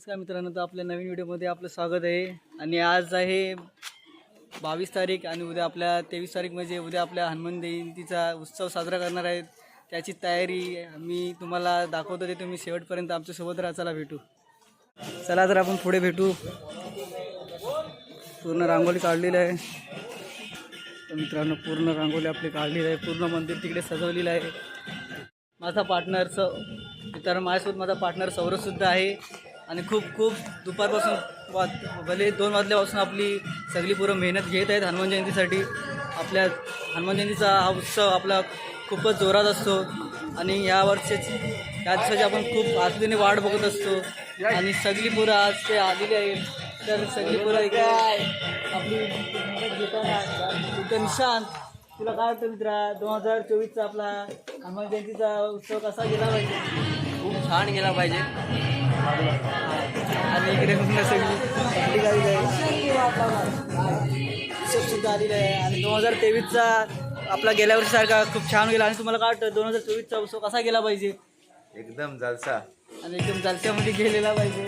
नमस्कार मित्रांनो तर आपल्या नवीन व्हिडिओमध्ये आपलं स्वागत आहे. आणि आज आहे बावीस तारीख आणि उद्या आपल्या तेवीस तारीख म्हणजे उद्या आपल्या हनुमान जयंतीचा उत्सव साजरा करणार आहेत. त्याची तयारी मी तुम्हाला दाखवतो ते तुम्ही शेवटपर्यंत आमच्यासोबत राहा. चला भेटू. चला तर आपण पुढे भेटू. पूर्ण रांगोळी काढलेली आहे. तर मित्रांनो पूर्ण रांगोळी आपली काढलेली आहे. पूर्ण मंदिर तिकडे सजवलेलं आहे. माझा पार्टनर स मित्रांनो माझ्यासोबत माझा पार्टनर सौरभसुद्धा आहे. आणि खूप खूप दुपारपासून वा भले दोन वाजल्यापासून आपली सगळी पुरं मेहनत घेत आहेत हनुमान जयंतीसाठी. आपल्या हनुमान जयंतीचा हा उत्सव आपला खूपच जोरात असतो. आणि या वर्षीच या दिवसाची आपण खूप आतुरीने वाट बघत असतो. आणि सगळी पोरं आज ते आलेली आहे तर सगळी पोरं इकडे आपली निशांत तुला काय वाटतं मित्रा? दोन हजार चोवीसचा आपला हनुमान जयंतीचा उत्सव कसा गेला पाहिजे? खूप छान गेला पाहिजे. आणि इकडे पूर्ण सगळी. पब्लिक आलेली आहे सुद्धा आलेलं आहे आणि दोन हजार तेवीसचा आपला गेल्या वर्षीसारखा खूप छान गेला. आणि तुम्हाला काय वाटतं दोन हजार चोवीसचा उत्सव कसा गेला पाहिजे? एकदम जलसा. आणि एकदम चालत्यामध्ये गेलेला पाहिजे.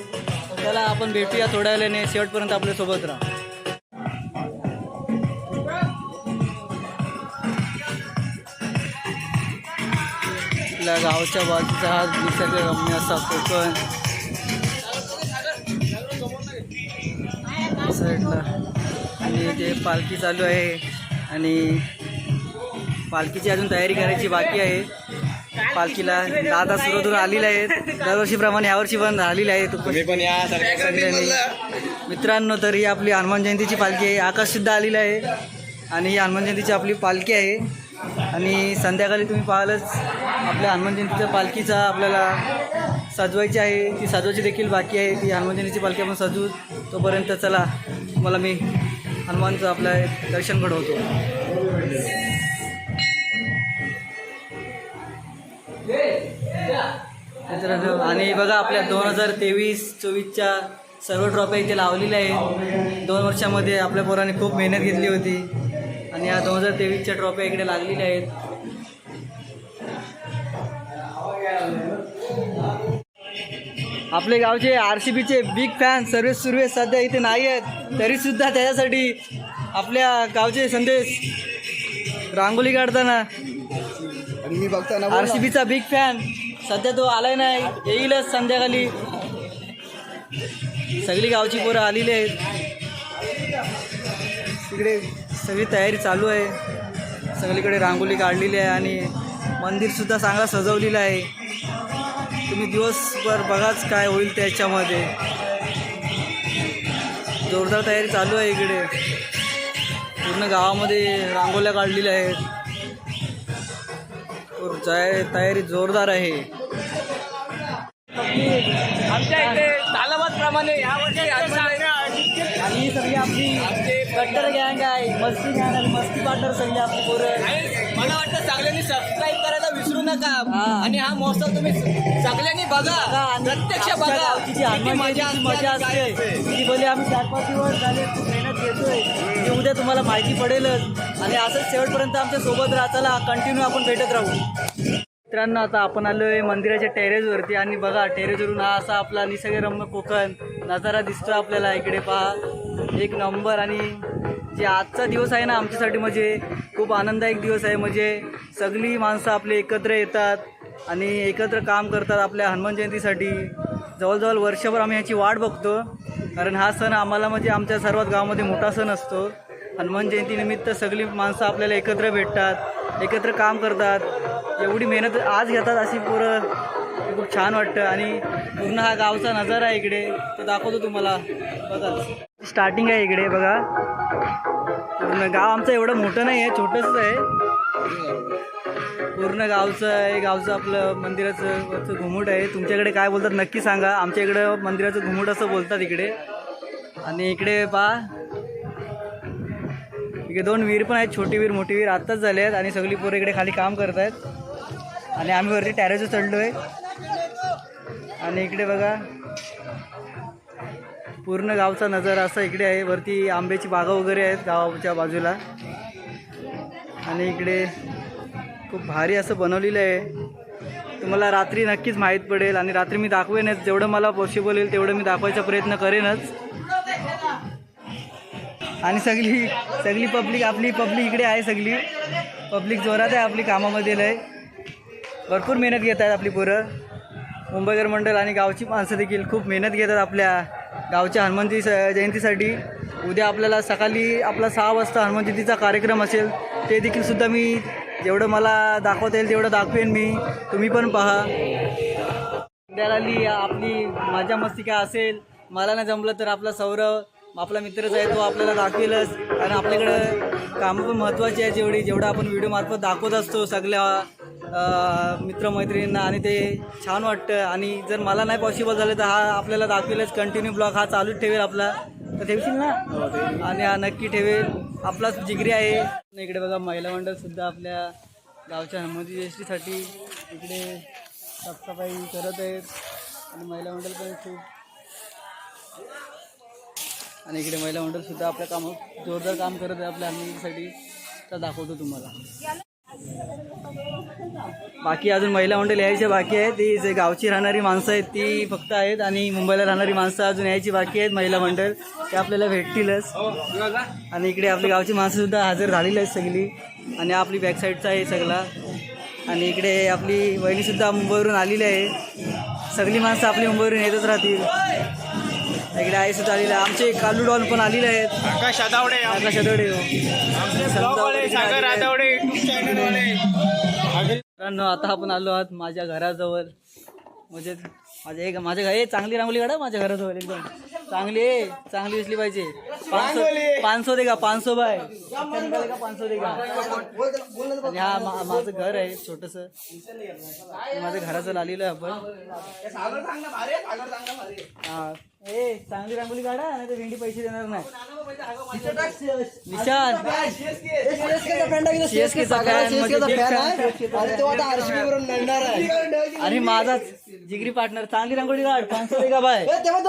त्याला आपण भेटूया थोड्या वेळाने शेवटपर्यंत आपल्यासोबत राहा. गावच्या बाजूचा हा निसर्गरम्य असा कोकण. साईडला. आणि ते पालखी चालू आहे. आणि पालखीची अजून तयारी करायची बाकी आहे. पालखीला दादा सुरतून आलेले आहेत. दरवर्षीप्रमाणे यावर्षी पण आलेले आहे तुम्ही पण या. सगळ्यांनी. मित्रांनो तर ही आपली हनुमान जयंतीची पालखी आहे. आकाश सुद्धा आलेला आहे. आणि ही हनुमान जयंतीची आपली पालखी आहे. आणि संध्याकाळी तुम्ही पाहालच आपल्या हनुमान जयंतीच्या पालखीचा आपल्याला सजवायची आहे ती सजवायची देखील बाकी आहे. ती हनुमान पालखी आपण सजवू तोपर्यंत चला तुम्हाला मी हनुमानचं आपलं दर्शन घडवतो. आणि बघा आपल्या दोन हजार तेवीस चोवीसच्या सर्व ट्रॉफ्या इथे लावलेल्या आहेत. दोन वर्षामध्ये आपल्या पोरांनी खूप मेहनत घेतली होती. आणि या दोन हजार तेवीसच्या ट्रॉफ्या इकडे लागलेल्या आहेत. आपले गावचे आर सी बीचे बिग फॅन सर्व सुरवे सध्या इथे नाही आहेत तरीसुद्धा त्याच्यासाठी आपल्या गावचे संदेश रांगोळी काढताना. आणि मी बघताना आर सी बीचा बिग फॅन सध्या तो आलाय नाही. येईलच संध्याकाळी. सगळी गावची पोरं आलेली आहेत. तिकडे सगळी तयारी चालू आहे. सगळीकडे रांगोळी काढलेली आहे आणि मंदिरसुद्धा चांगला सजवलेलं आहे. तुम्ही दिवसभर बघाच काय होईल त्याच्यामध्ये. जोरदार तयारी चालू आहे इकडे. पूर्ण गावामध्ये रांगोळ्या काढलेल्या आहेत. और जाय तयारी जोरदार आहे. आमच्या इथे तालाबाद प्रमाणे यावर्षी आणि ही सगळी आपली कट्टर गँग आहे मस्ती गँग आणि मस्ती पार्टनर सगळी आपली पोरं सगळ्यांनी सबस्क्राईब करायला विसरू नका. आणि हा महोत्सव तुम्ही सगळ्यांनी बघा. प्रत्यक्ष बघा. किती मजा मजा असते. ती भले आम्ही चार पाच दिवस झाले मेहनत घेतोय. ती उद्या तुम्हाला माहिती पडेलच. आणि असंच शेवटपर्यंत आमच्यासोबत राहा. चला कंटिन्यू आपण भेटत राहू. मित्रांनो आता आपण आलो आहे मंदिराच्या टेरेसवरती. आणि बघा टेरेसवरून हा असा आपला निसर्गरम्य कोकण नजारा दिसतो आपल्याला. इकडे पहा. एक नंबर आणि जे आजचा दिवस आहे ना आमच्यासाठी म्हणजे खूप आनंददायक दिवस आहे. म्हणजे सगळी माणसं आपले एकत्र येतात आणि एकत्र काम करतात आपल्या हनुमान जयंतीसाठी. जवळजवळ वर्षभर आम्ही ह्याची वाट बघतो. कारण हा सण आम्हाला म्हणजे आमच्या सर्वात गावामध्ये मोठा सण असतो. हनुमान जयंतीनिमित्त सगळी माणसं आपल्याला एकत्र भेटतात एकत्र काम करतात. एवढी मेहनत आज घेतात अशी पोरं. खूप छान वाटतं आणि पूर्ण हा गावचा नजारा आहे इकडे. तो दाखवतो तुम्हाला. बघा. स्टार्टिंग आहे इकडे बघा. पूर्ण गाव आमचं एवढं मोठं नाही आहे छोटंसंच आहे. पूर्ण गावचं आहे गावचं आपलं मंदिराचं घुमट घुमूट आहे. तुमच्याकडे काय बोलतात नक्की सांगा. आमच्या इकडं मंदिराचं घुमट असं बोलतात इकडे. आणि इकडे पहा. इकडे दोन विहीर पण आहेत छोटी विहीर मोठी विहीर आत्ताच झाले आहेत आणि सगळी पोरं इकडे खाली काम करत आहेत. आणि आम्ही वरती टॅरेसवर चढलो आहे आणि इकडे बघा. पूर्ण गावचा नजारा असा इकडे आहे. वरती आंब्याची बागा वगैरे आहेत गावाच्या बाजूला. आणि इकडे खूप भारी असं बनवलेलं आहे. तुम्हाला रात्री नक्कीच माहीत पडेल आणि रात्री मी दाखवेनच. जेवढं मला पॉसिबल होईल तेवढं मी दाखवायचा प्रयत्न करेनच. आणि सगळी सगळी पब्लिक आपली पब्लिक इकडे आहे सगळी. पब्लिक जोरात आहे आपली कामामध्ये लय. भरपूर मेहनत घेत आहेत आपली पोरं. मुंबईकर मंडळ आणि गावची माणसं देखील खूप मेहनत घेतात आपल्या. गावच्या हनुमंती स जयंतीसाठी उद्या आपल्याला सकाळी आपला सहा वाजता हनुमान जयंतीचा कार्यक्रम असेल ते देखील सुद्धा मी जेवढं मला दाखवता येईल तेवढं दाखवेन मी. तुम्ही पण पहा. उद्याला आपली मजा मस्ती काय असेल मला नाही जमलं तर आपला सौरव आपला मित्रच आहे तो आपल्याला दाखवेलच. कारण आपल्याकडं कामं पण महत्त्वाची आहे जेवढी जेवढं आपण व्हिडिओमार्फत दाखवत असतो सगळ्या मित्रमैत्रिणींना आणि ते छान वाटतं. आणि जर मला नाही पॉसिबल झालं तर हा आपल्याला दाखवेलच. कंटिन्यू ब्लॉग हा चालूच ठेवेल आपला. तर ठेवशील ना? आणि हा नक्की ठेवेल. आपलाच जिगरी आहे. इकडे बघा महिला मंडळसुद्धा आपल्या गावच्या हनुमती जयंतीसाठी इकडे साफसफाई करत आहेत. आणि महिला मंडळ पण खूप. आणि इकडे महिला मंडळसुद्धा आपल्या काम जोरदार काम करत आहे आपल्या हनुमतीसाठी तर दाखवतो तुम्हाला. बाकी अजून महिला मंडळ यायचे बाकी आहेत. ती जे गावची राहणारी माणसं आहेत ती फक्त आहेत आणि मुंबईला राहणारी माणसं अजून यायची बाकी आहेत महिला मंडळ. ते आपल्याला भेटतीलच. आणि इकडे आपली गावची माणसं सुद्धा हजर झालेली आहेत सगळी. आणि आपली बॅक साईडचा आहे सगळा. आणि इकडे आपली वहिनीसुद्धा मुंबईवरून आलेली आहे. सगळी माणसं आपली मुंबईवरून येतच राहतील. इकडे आई सुद्धा आलेली आहे. आमचे कालू डॉन पण आलेले आहेत. आकाश आदावडे. आकाश सागर आदावडे युट्यूब चॅनलवाले मित्रांनो आता आपण आलो आहात माझ्या घराजवळ. म्हणजे माझ्या एक माझ्या घरी चांगली रांगोली काढा माझ्या घराजवळ एकदम. चांगली आहे चांगली दिसली पाहिजे. पाचशो पाचशो दे का? पाचशो बाय. अच्छा निघाले का पाचशो दे का? आणि हा माझं घर आहे छोटस. माझ्या घराजवळ आलेलो आहे आपण. हा. ए चांगली रांगोली काढा नाही तर भेंडी पैसे देणार नाही. निशान. आणि माझा जिगरी पार्टनर चांगली रांगोळी काढ. पाचशो का बाय? आणि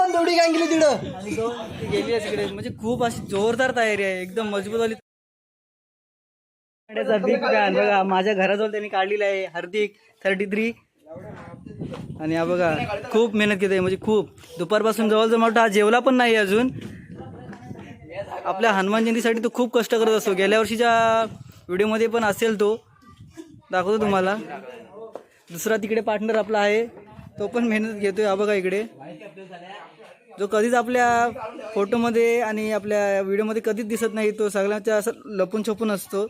दोन ती गेली आहे तिकडे. म्हणजे खूप अशी जोरदार तयारी आहे. एकदम मजबूत वाली बिग फॅन बघा माझ्या घराजवळ त्यांनी काढलेला आहे हार्दिक थर्टी थ्री. आणि हा बघा खूप मेहनत घेते म्हणजे खूप. दुपारपासून जवळजवळ मोठा हा जेवला पण नाही अजून. आपल्या हनुमान जयंतीसाठी तो खूप कष्ट करत असतो. गेल्या वर्षीच्या व्हिडिओमध्ये पण असेल तो. दाखवतो तुम्हाला. दुसरा तिकडे पार्टनर आपला आहे. तो पण मेहनत घेतोय. हा बघा इकडे. जो कधीच आपल्या फोटोमध्ये आणि आपल्या व्हिडिओमध्ये कधीच दिसत नाही तो सगळ्यांच्या असं लपून छपून असतो.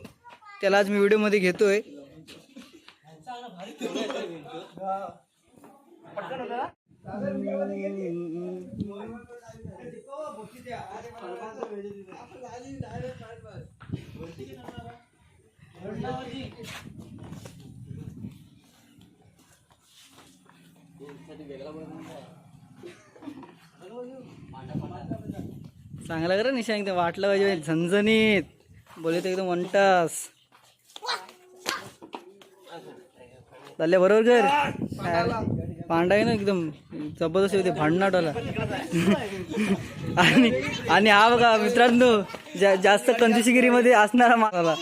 त्याला आज मी व्हिडिओमध्ये घेतोय. चांगला करा निशा एकदम वाटलं पाहिजे झणझणीत. बोले तर एकदम वंटास चालले बरोबर कर. पांडा आहे ना एकदम जबरदस्त होते भांडणाटाला आणि आणि हा बघा मित्रांनो जा जास्त कंजुशिगिरीमध्ये असणारा माणसाला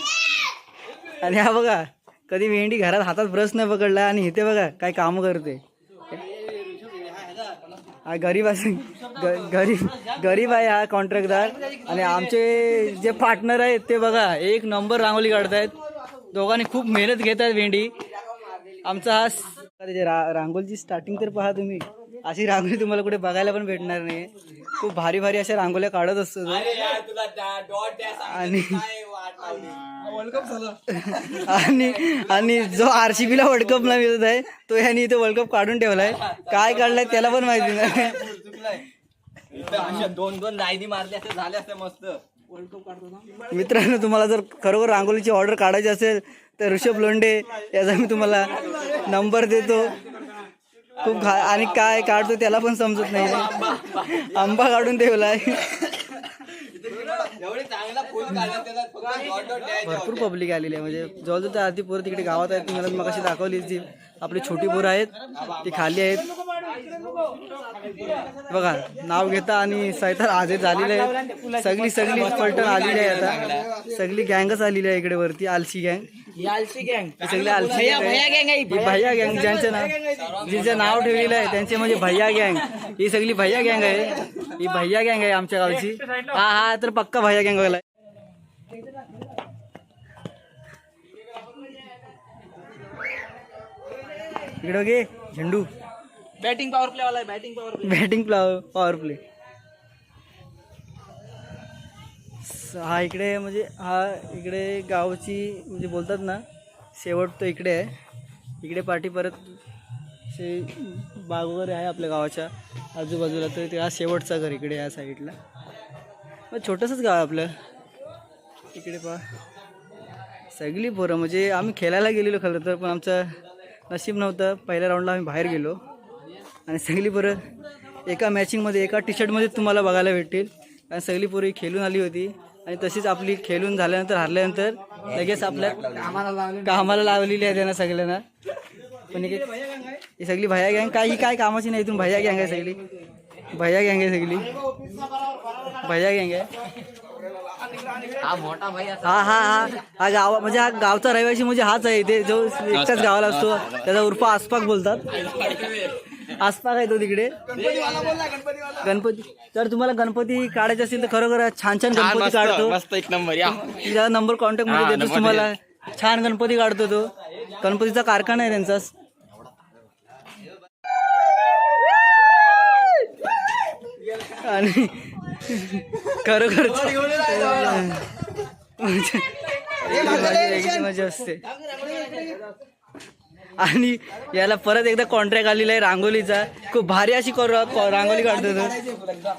आणि हा बघा कधी मेंढी घरात हातात ब्रश नाही पकडला आणि इथे बघा काय काम करते. हा गरीब असे ग- गरीब गरीब आहे हा कॉन्ट्रॅक्टदार आणि आमचे जे पार्टनर आहेत ते बघा एक नंबर रांगोली काढतायत. दोघांनी खूप मेहनत घेत आहेत भेंडी आमचा हा त्याची रा रांगोलीची स्टार्टिंग तर पहा तुम्ही. अशी रांगोळी तुम्हाला कुठे बघायला पण भेटणार नाही. खूप भारी भारी अशा रांगोळ्या काढत असतो. आणि आणि आणि जो आर सी बीला वर्ल्ड कप ला मिळत आहे तो ह्यानी इथे वर्ल्ड कप काढून ठेवलाय. काय काढलाय त्याला पण माहिती नाही. दोन दोन लाईनी मारले असते झाले असते मस्त. मित्रांनो तुम्हाला जर खरोखर रांगोळीची ऑर्डर काढायची असेल तर ऋषभ लोंडे याचा मी तुम्हाला नंबर देतो. खूप घा आणि काय काढतो त्याला पण समजत नाही. आंबा काढून ठेवलाय. भरपूर पब्लिक आलेली आहे. म्हणजे जवळजवळ त्या आधी पोरं तिकडे गावात आहेत. ती मला मग अशी दाखवली जी आपली छोटी पोरं आहेत. ती खाली आहेत. बघा नाव घेता आणि सैतान आजे झालेले आहेत. सगळी सगळी पलटण आलेली आहे आता. सगळी गँगच आलेली आहे इकडे वरती. आलशी गँग. हे सगळे आलसी गँग आहे. ही भैया गँग ज्यांचं नाव जिचं नाव ठेवलेलं आहे त्यांचे म्हणजे भैया गँग. ही सगळी भैया गँग आहे. ही भैया गँग आहे आमच्या गावची. हा हा तर पक्का भैया गँग वाला आहे. इकडे बघे झेंडू. बॅटिंग पॉवर प्ले वाला batting power batting power play हा इकडे म्हणजे हा इकडे गावची म्हणजे बोलतात ना शेवट तो इकडे आहे. इकडे पाठी परत असे बाग वगैरे आहे आपल्या गावाच्या आजूबाजूला तर ते हा शेवटचा घर इकडे या साईडला. मग छोटंसंच गाव आहे आपलं. इकडे पहा. सगळी पोरं म्हणजे आम्ही खेळायला गेलेलो खरं तर पण आमचं नशीब नव्हतं. पहिल्या राऊंडला आम्ही बाहेर गेलो. आणि सगळी पोरं एका मॅचिंगमध्ये एका टी शर्टमध्ये तुम्हाला बघायला भेटतील. कारण सगळी पोरी खेळून आली होती. आणि तशीच आपली खेळून झाल्यानंतर हारल्यानंतर लगेच आपल्या कामाला लावलेली आहे त्यांना सगळ्यांना. पण ही सगळी भैया गँग काय ही काय कामाची नाही इथून भैया गँग आहे सगळी. भैया गँग आहे सगळी. भैया गँग आहे. हा हा हा. हा हा गाव म्हणजे हा गावचा रहिवासी म्हणजे हाच आहे. इथे जो एकटाच गावाला असतो त्याचा उर्फ आसपाक बोलतात. आसपाक आहे तो तिकडे. गणपती. जर तुम्हाला गणपती काढायचे असेल तर खरोखर छान छान गणपती काढतो. मस्त एक नंबर या. तिला नंबर कॉन्टॅक्टमध्ये देतो तुम्हाला छान गणपती काढतो तो. गणपतीचा कारखाना आहे त्यांचा. आणि खरोखर मजा असते. आणि याला परत एकदा कॉन्ट्रॅक्ट आलेला आहे रांगोलीचा खूप भारी अशी रांगोली काढतो तो.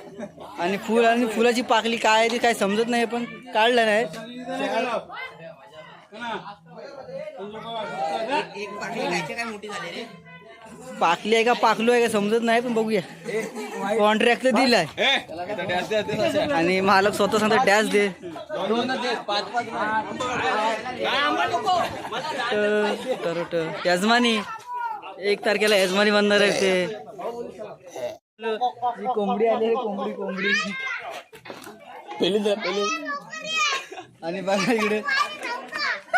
आणि फुल आणि फुलाची पाकली काय आहे ती काय समजत नाही पण काढलं नाही. पाकली आहे का पाकलो आहे का समजत नाही पण बघूया. कॉन्ट्रॅक्ट तर दिलाय. आणि मालक स्वतः सांगतो डॅश दे. तर यजमानी. एक तारखेला यजमानी बनणार आहे ते कोंबडी आली आहे कोंबडी कोंबडी. आणि बघा इकडे.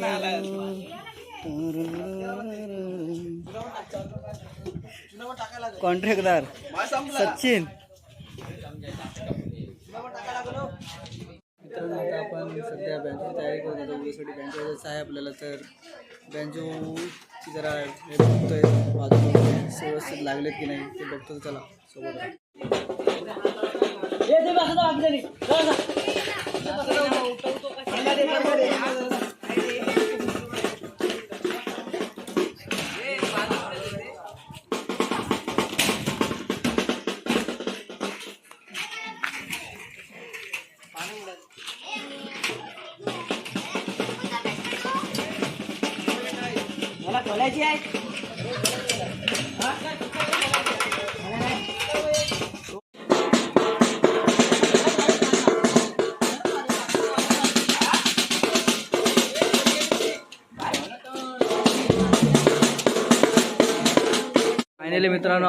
नाही कॉन्ट्रॅक्टदार सचिन. मित्रांनो आता आपण सध्या बँकेची तयारी करत होतो उद्यासाठी बँकेत जायचं आहे आपल्याला तर बँजोची जरा हे बघतोय. बाजूला व्यवस्थित लागलेत की नाही ते बघतो चला. सोबत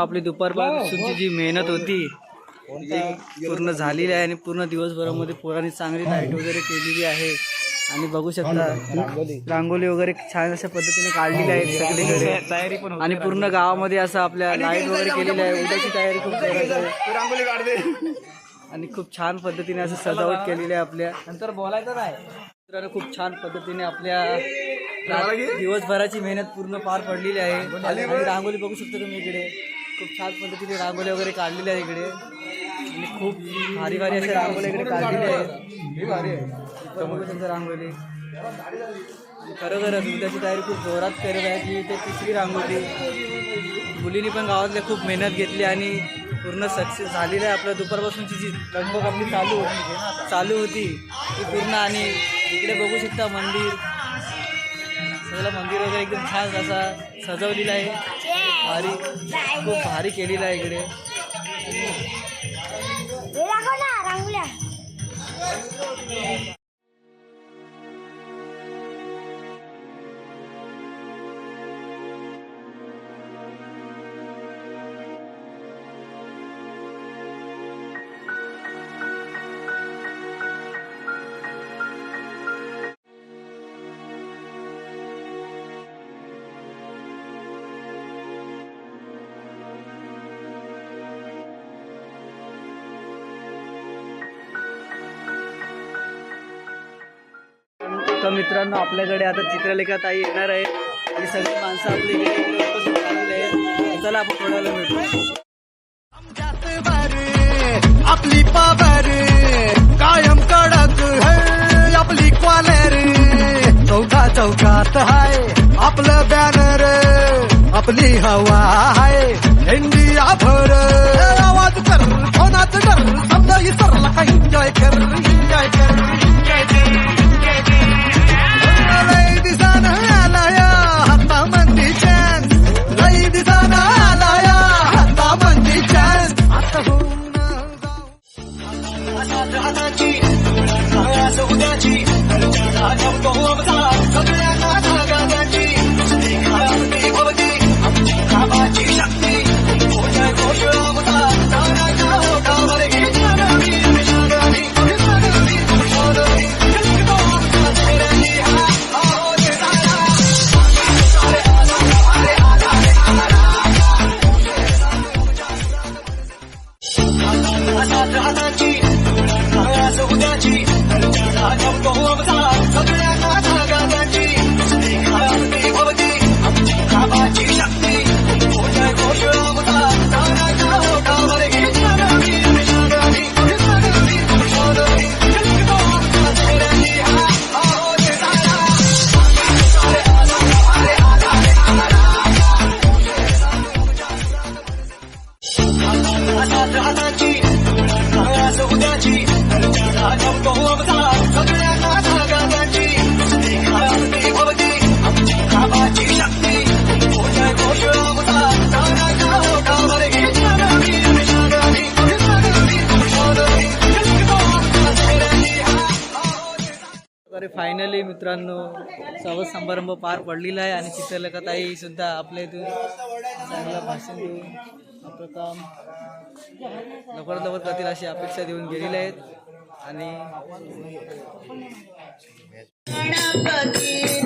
आपली दुपारपासूनची जी मेहनत होती ती पूर्ण झालेली आहे आणि पूर्ण दिवसभरामध्ये पोरांनी चांगली लाइट वगैरे केलेली आहे. आणि बघू शकता रांगोली. वगैरे छान अशा पद्धतीने काढलेली आहे सगळीकडे. तयारी पण आणि पूर्ण गावामध्ये असं आपल्या लाइट वगैरे केलेली आहे. उद्याची तयारी खूप रांगोली काढते. आणि खूप छान पद्धतीने असं सजावट केलेली आहे आपल्या. नंतर बोलायचं नाही मित्रांनो खूप छान पद्धतीने आपल्या दिवसभराची मेहनत पूर्ण पार पडलेली आहे. रांगोली बघू शकता तुम्ही इकडे. खूप छान पद्धतीने रांगोली वगैरे काढलेली आहे इकडे. आणि खूप भारी भारी अशा रांगोली इकडे बघू शकता रांगोली खरोखरच उद्याची तयारी खूप जोरात करत आहे की इथे तिसरी रांगोळी. मुलींनी पण गावातले खूप मेहनत घेतली आणि पूर्ण सक्सेस झालेली आहे. आपल्या दुपारपासूनची जी लगबग आपली चालू होती चालू होती ती पूर्ण आणि इकडे बघू शकता मंदिर. सगळं मंदिर वगैरे एकदम छान असा सजवलेलं आहे. भारी खूप भारी केलेलं आहे इकडे. रांगोळ्या. मित्रांनो आपल्याकडे आता चित्रलेखा ताई येणार आहे आणि सगळी माणसं आपली इकडे चला आपण थोड्या वेळाला भेटू आपली पावर कायम कडक आपली क्वालर चौका चौकात हाय आपलं बॅनर आपली हवा हाय इंडिया भर आवाज कर कोणाच कर समजा इसरला का एन्जॉय कर एन्जॉय कर. अरे फायनली मित्रांनो सर्व समारंभ पार पडलेला आहे आणि चित्रलेखा सुद्धा आपल्या इथून चांगलं भाषण देऊन आपलं काम लवकरात लवकर करतील अशी अपेक्षा देऊन गेलेल्या आहेत. आणि गणपती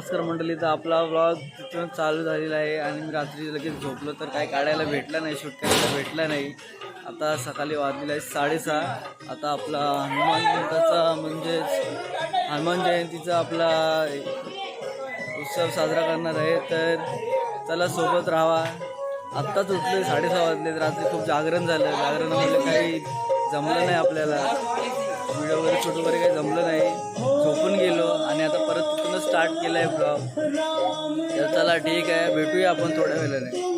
नमस्कार मंडळी तर आपला ब्लॉग तिथून चालू झालेला आहे आणि मी रात्री लगेच झोपलो तर काय काढायला भेटलं नाही शूट करायला भेटलं नाही. आता सकाळी वाजलेला आहे साडेसहा. आता आपला हनुमान जयंतीचा म्हणजेच हनुमान जयंतीचा आपला उत्सव साजरा करणार आहे तर चला सोबत राहावा. आत्ताच उठलो साडेसहा वाजले रात्री खूप जागरण झालं. जागरण म्हणजे काही जमलं नाही आपल्याला. व्हिडिओ वगैरे शूट वगैरे काही जमलं नाही. झोपून गेलो आणि आता परत तिथूनच स्टार्ट केलं आहे ब्लॉग तर चला ठीक आहे भेटूया आपण थोड्या वेळाने.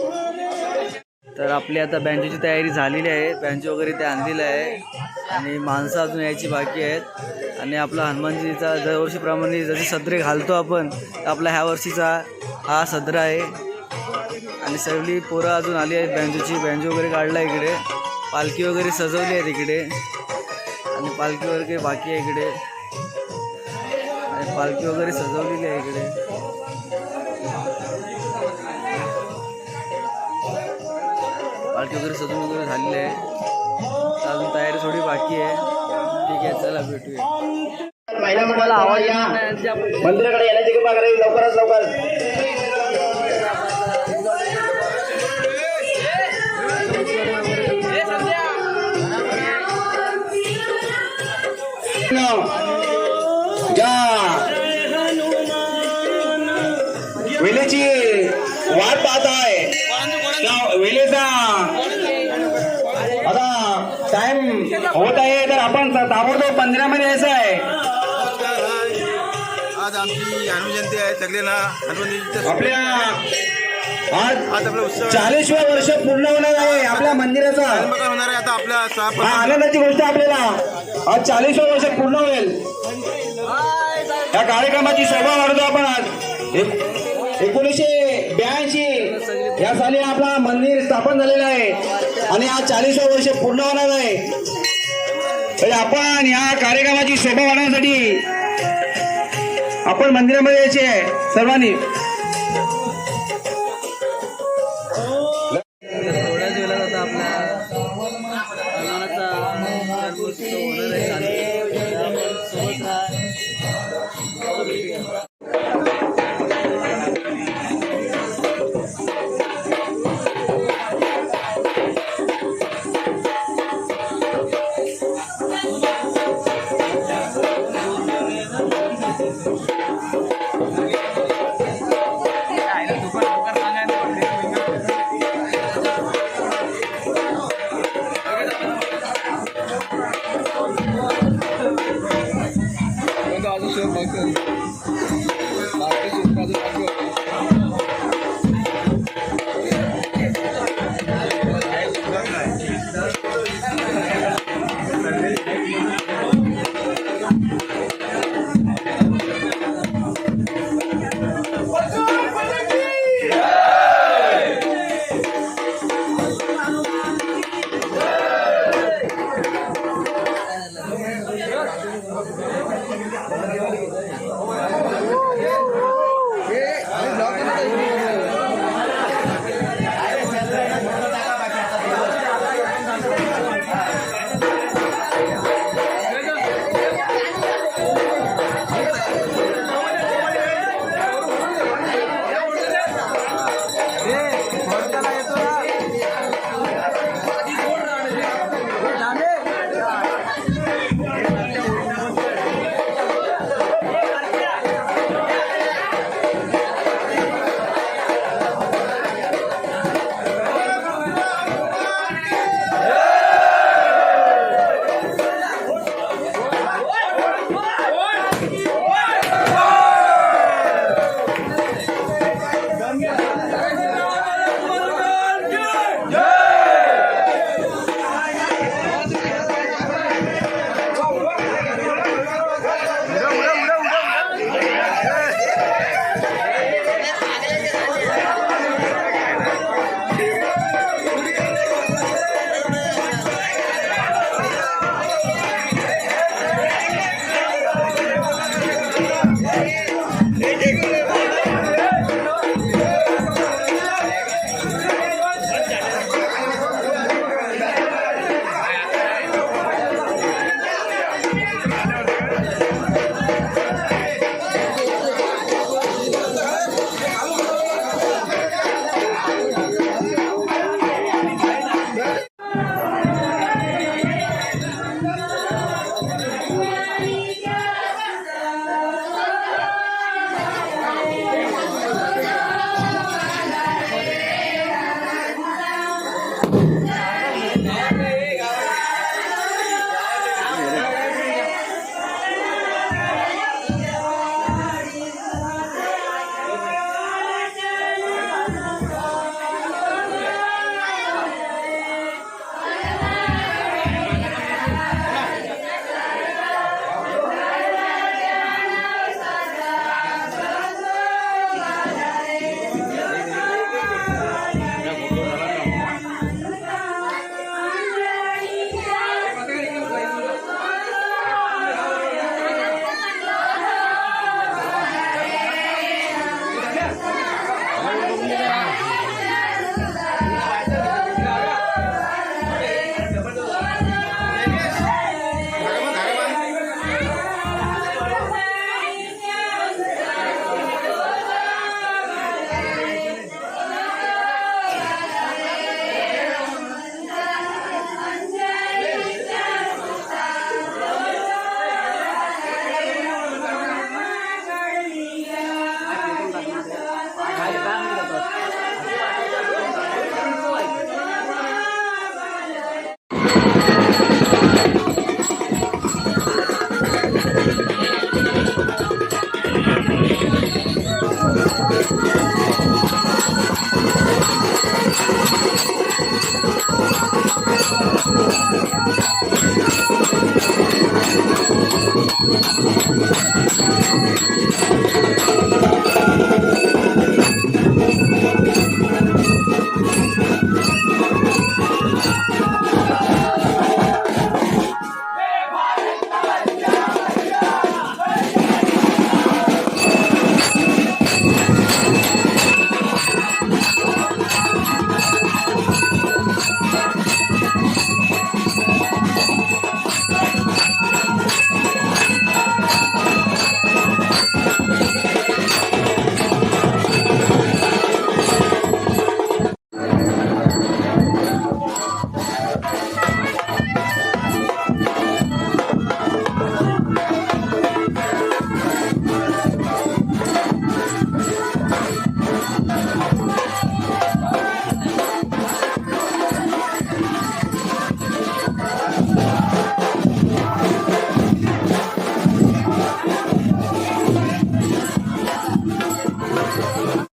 तर आपली आता बँजेची तयारी झालेली आहे. बँजो वगैरे ते आणलेलं आहे. आणि माणसं अजून यायची बाकी आहेत. आणि आपला हनुमानजीचा दरवर्षीप्रमाणे जसे सदरे घालतो आपण तर आपला ह्या वर्षीचा हा सदरा आहे. आणि सगळी पोरं अजून आली आहेत बँजोची बँजो वगैरे काढला इकडे. पालखी वगैरे सजवली आहे तिकडे आणि पालखी वगैरे बाकी आहे इकडे. आणि पालखी वगैरे सजवलेली आहे इकडे. पालखी वगैरे सजून वगैरे झालेली आहे. अजून तयारी थोडी बाकी आहे. ठीक आहे चला भेटूया. आवाज मंदिराकडे येण्याची कृपा करावी लवकरात लवकर. ज्या वेळेची वाट पाहत आहे. त्या आता टाइम होत आहे तर आपण ताबडतोब मंदिरामध्ये यायचं आहे. आज आमची हनुमान जयंती आहे सगळ्यांना हनुमान आपल्या आज आज आपला उत्सव आहे. चाळीसव्या वर्ष पूर्ण होणार आहे आपल्या मंदिराचा. होणार आहे आता आपल्या आनंदाची गोष्ट आपल्याला. आज चाळीसव्या वर्ष पूर्ण होईल. या कार्यक्रमाची शोभा वाढतो आपण आज. एक- एकोणीसशे ब्याऐंशी या साली आपला मंदिर स्थापन झालेलं आहे. आणि आज चाळीसव्या वर्ष पूर्ण होणार आहे. तर आपण या कार्यक्रमाची शोभा वाढवण्यासाठी आपण मंदिरामध्ये यायचे सर्वांनी. 你喜欢白色哪个颜色的